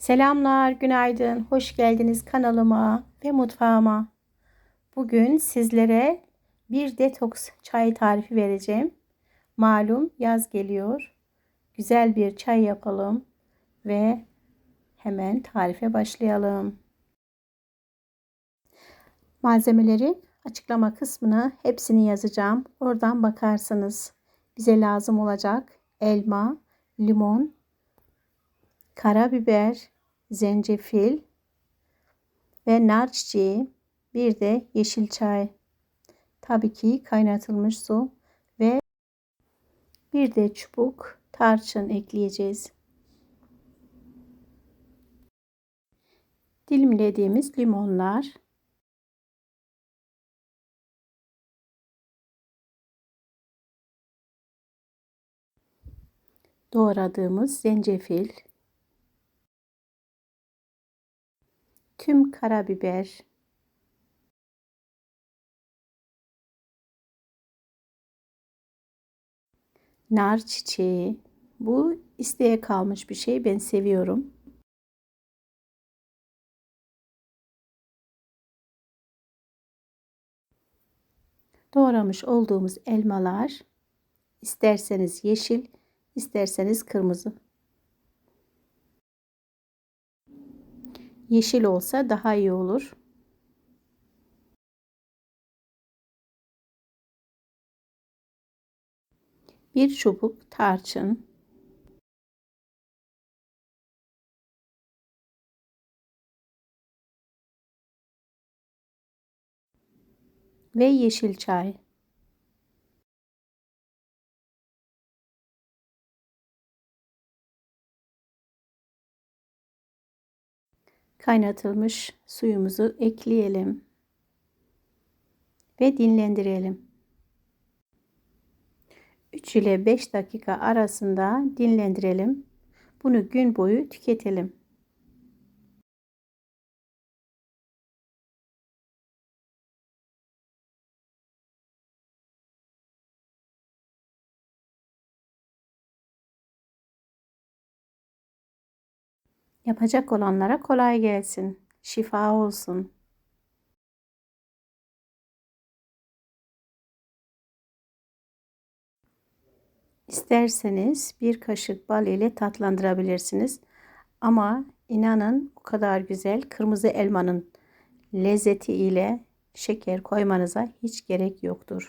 Selamlar, günaydın, hoş geldiniz kanalıma ve mutfağıma. Bugün sizlere bir detoks çay tarifi vereceğim. Malum yaz geliyor. Güzel bir çay yapalım ve hemen tarife başlayalım. Malzemeleri açıklama kısmına hepsini yazacağım. Oradan bakarsınız. Bize lazım olacak elma, limon, karabiber, zencefil ve nar çiçeği, bir de yeşil çay. Tabii ki kaynatılmış su ve bir de çubuk tarçın ekleyeceğiz. Dilimlediğimiz limonlar doğradığımız zencefil, tüm karabiber, nar çiçeği. Bu isteğe kalmış bir şey. Ben seviyorum. Doğramış olduğumuz elmalar isterseniz yeşil, isterseniz kırmızı. Yeşil olsa daha iyi olur. Bir çubuk tarçın. Ve yeşil çay. Kaynatılmış suyumuzu ekleyelim ve dinlendirelim. 3 ile 5 dakika arasında dinlendirelim. Bunu gün boyu tüketelim. Yapacak olanlara kolay gelsin. Şifa olsun. İsterseniz bir kaşık bal ile tatlandırabilirsiniz. Ama inanın o kadar güzel kırmızı elmanın lezzeti ile şeker koymanıza hiç gerek yoktur.